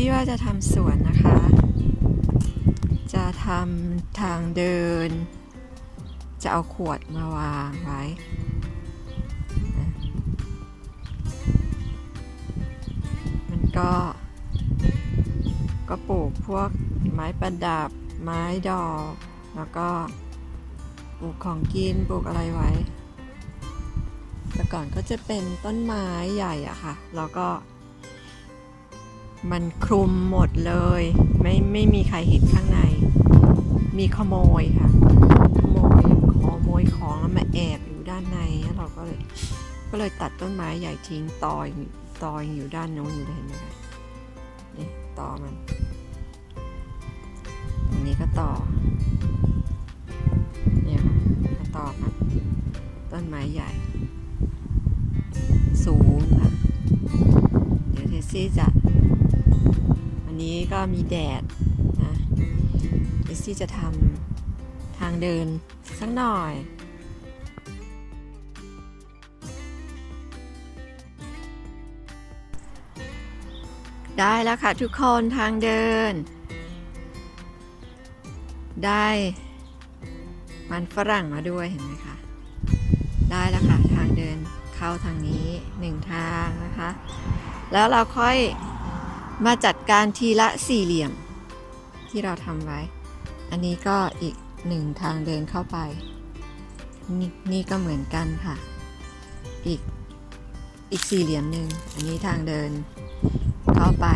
ซี่ว่าจะทำสวนนะคะ จะทำทางเดิน จะเอาขวดมาวางไว้ มันก็ ก็ปลูกพวกไม้ประดับ ไม้ดอก แล้วก็ปลูกของกิน ปลูกอะไรไว้ แต่ก่อนก็จะเป็นต้นไม้ใหญ่อะค่ะ แล้วก็ มันคลุมหมดเลย ไม่ไม่มีใครเห็นข้างใน มีขโมยค่ะขโมยขโมยของแล้วมาแอบอยู่ด้านในแล้วเราก็เลยก็เลยตัดต้นไม้ใหญ่ทิ้งตอยตออยอยู่ด้านโน้นอยู่เลยเห็นไหมคะนี่ตอมันตรงนี้ก็ต่อเนี่ยค่ะต่อครับต้นไม้ใหญ่ สูงค่ะเดี๋ยวเทซี่จะ วันนี้ก็มีแดดนะเทสซี่จะทำทางเดินสักหน่อยได้แล้วค่ะทุกคนทางเดิน ได้มันฝรั่งมาด้วยเห็นไหมคะได้แล้วค่ะทางเดินเข้าทางนี้หนึ่งทางนะคะ แล้วเราค่อย มาจัดการทีละสี่เหลี่ยม ที่เราทำไว้ อันนี้ก็อีกหนึ่งทางเดินเข้าไปนี่นี่ก็เหมือนกันค่ะ อีกอีกสี่เหลี่ยมหนึ่งอันนี้ทางเดินเข้าไป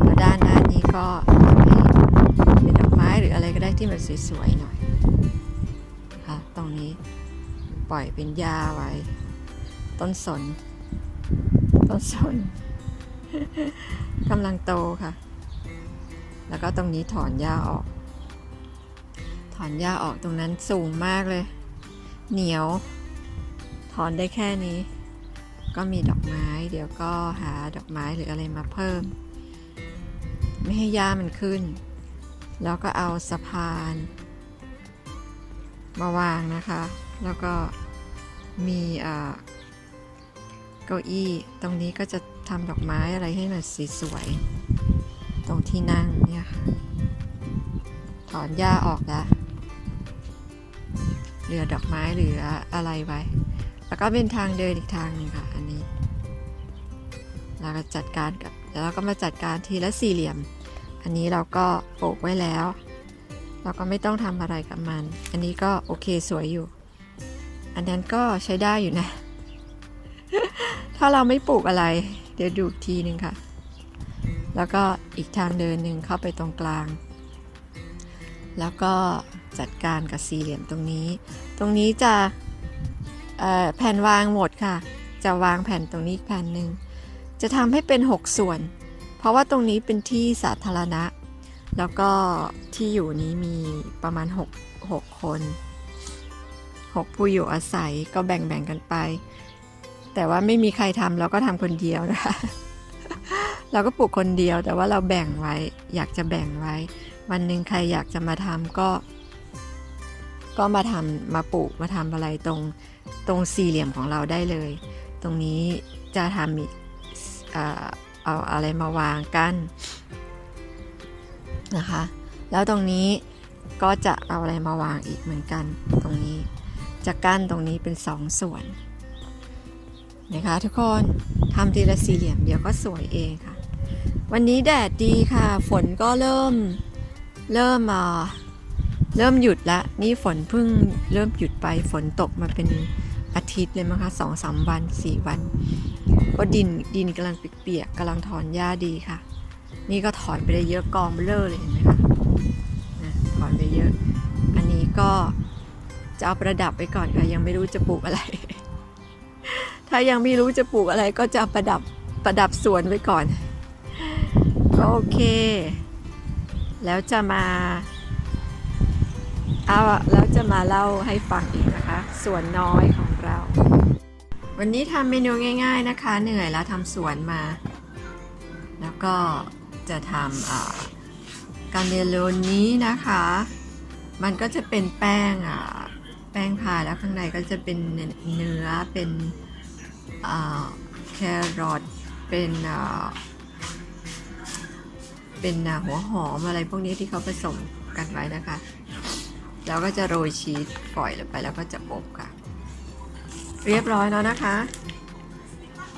แล้วด้านหน้านี้ก็เป็นดอกไม้หรืออะไรก็ได้ที่มันสวยๆหน่อยนะคะตรงนี้ปล่อยเป็นหญ้าไว้ ต้นสน ต้นสน กำลังโตค่ะ แล้วก็ตรงนี้ถอนหญ้าออก ถอนหญ้าออกตรงนั้นสูงมากเลย เหนียว ถอนได้แค่นี้ ก็มีดอกไม้ เดี๋ยวก็หาดอกไม้หรืออะไรมาเพิ่ม ไม่ให้หญ้ามันขึ้น แล้วก็เอาสะพาน มาวางนะคะ แล้วก็มีอ่า เก้าอี้ ตรงนี้ก็จะทำดอกไม้อะไรให้มันสีสวยๆตรงที่นั่งเนี่ยค่ะถอนหญ้าออกแล้วเหลือดอกไม้เหลืออะไรไว้ แล้วก็เป็นทางเดินอีกทางหนึงค่ะ อันนี้ เราก็จัดการกับแล้วเราก็มาจัดการทีละสี่เหลี่ยม อันนี้เราก็โปะไว้แล้ว เราก็ไม่ต้องทำอะไรกับมัน อันนี้ก็โอเคสวยอยู่ อันนั้นก็ใช้ได้อยู่นะ ถ้าเราไม่ปลูกอะไร เดี๋ยวดูอีกทีหนึ่งค่ะ แล้วก็อีกทางเดินหนึ่งเข้าไปตรงกลาง แล้วก็จัดการกับสี่เหลี่ยมตรงนี้ ตรงนี้จะแผ่นวางหมดค่ะ จะวางแผ่นตรงนี้อีกแผ่นหนึ่ง จะทำให้เป็น 6 ส่วน เพราะว่าตรงนี้เป็นที่สาธารณะ แล้วก็ที่อยู่นี้มีประมาณ 6 6 คน 6 ผู้อยู่อาศัยก็แบ่งๆกันไป แต่ว่าไม่มีใครทำเราก็ทำคนเดียวนะคะ เราก็ปลูกคนเดียวแต่ว่าเราแบ่งไว้ อยากจะแบ่งไว้ วันหนึ่งใครอยากจะมาทำก็ ก็มาทำมาปลูกมาทำอะไรตรงตรงสี่เหลี่ยมของเราได้เลย ตรงนี้จะทำอีกเอ่อเอาอะไรมาวางกันนะคะ แล้วตรงนี้ก็จะเอาอะไรมาวางอีกเหมือนกัน ตรงนี้จะกั้นตรงนี้เป็นสองส่วน นะคะ ทุกคนทำทีละสี่เหลี่ยมเดี๋ยวก็สวยเองค่ะ วันนี้แดดดีค่ะ ฝนก็เริ่มเริ่มอ่าเริ่มหยุดละนี่ฝนเพิ่งเริ่มหยุดไปฝนตกมาเป็นอาทิตย์เลยมั้งคะสองสามวันสี่วัน ก็ดินดินกำลังเปียกๆกำลังถอนหญ้าดีค่ะ นี่ก็ถอนไปได้เยอะกองเบลอเลยเห็นไหมคะนะถอนไปเยอะ อันนี้ก็จะเอาประดับไปก่อนค่ะยังไม่รู้จะปลูกอะไร ถ้ายังไม่รู้จะปลูกอะไรก็จะประดับประดับสวนไว้ก่อนก็โอเค แล้วจะมาเอาแล้วจะมาเล่าให้ฟังอีกนะคะสวนน้อยของเรา วันนี้ทำเมนูง่าย ๆนะคะ เหนื่อยแล้วทำสวนมา แล้วก็จะทำอ่าการเนโรนี้นะคะ มันก็จะเป็นแป้งอ่าแป้งพายแล้วข้างในก็จะเป็นเนื้อเป็น แครอทเป็นเป็นหัวหอมอะไรพวกนี้ที่เขาผสมกันไว้นะคะ แล้วก็จะโรยชีสปล่อยลงไปแล้วก็จะอบค่ะ เรียบร้อยแล้วนะคะ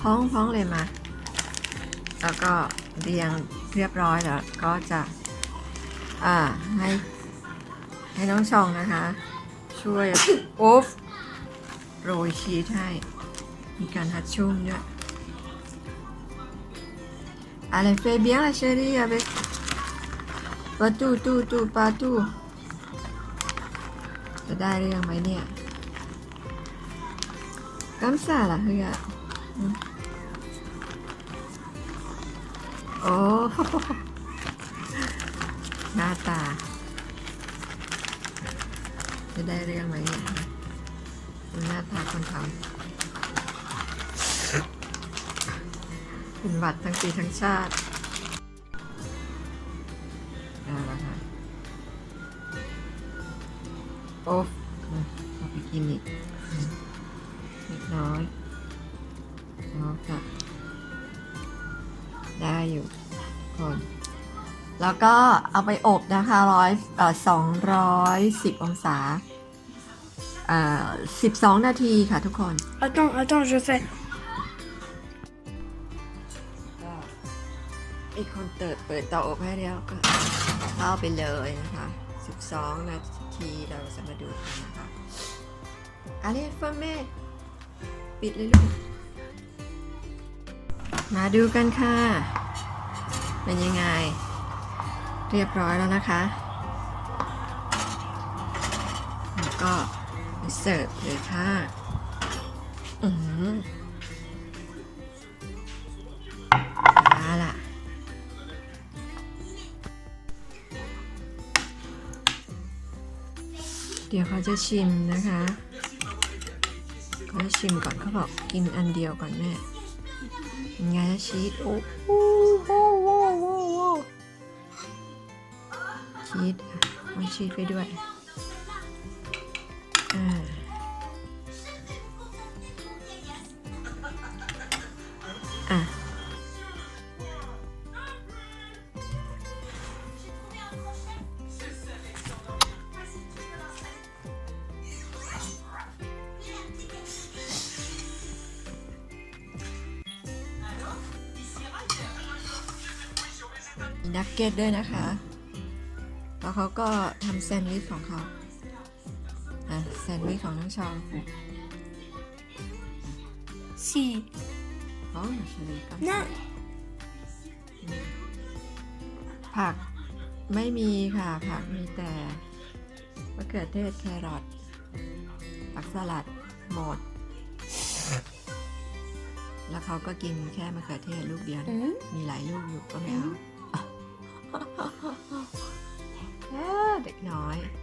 พ้องพ้องเลยมา แล้วก็เรียงเรียบร้อยแล้วก็จะอ่าให้ให้น้องชองนะคะ ช่วยอุ๊บโรยชีสให้ มีการหัดชุ่มด้วย Allez, fais bien la chérie avec pas tout, tout, tout, pas tout. จะได้เรื่องไหมเนี่ยกัมซาล่ะเฮ้ยอะอืมโอ้หน้าตา จะได้เรื่องไหมเนี่ยหน้าตาคนทำ เป็นหวัดทั้งปีทั้งชาติเอาละค่ะโอ้เอาไปกินอีกเล็กน้อยเอาค่ะได้อยู่คนแล้วก็เอาไปอบนะคะร้อยเอ่อสองร้อยสิบองศาเอ่อสิบสองนาทีค่ะทุกคน Attends, attends, je fais. อีกคนเปิดเปิดเตาอบให้แล้วก็เข้าไปเลยนะคะ 12 นาทีเราจะมาดูกันนะคะอะไรเฟิร์มเม่ปิดเลยลูก มาดูกันค่ะ เป็นยังไง เรียบร้อยแล้วนะคะ แล้วก็เสิร์ฟเลยค่ะ อือหือม เดี๋ยวเขาจะชิมนะคะเขาจะชิมก่อนเขาบอกกินอันเดียวก่อนแม่เป็นไงนะชีสโอ้โหโอ้โหโอ้โหชีสอะเอาชีสไปด้วยอ่าอะ นักเก็ตด้วยนะคะ แล้วเขาก็ทำแซนด์วิชของเขาอะแซนด์วิชของน้องชอง Si. อ๋อเฉลยกัน Non. ผักไม่มีค่ะ ผักมีแต่มะเขือเทศแครอทผักสลัดหมด แล้วเขาก็กินแค่มะเขือเทศลูกเดียวนะ Mhm. มีหลายลูกอยู่ก็ไม่เอา Mhm. Good night.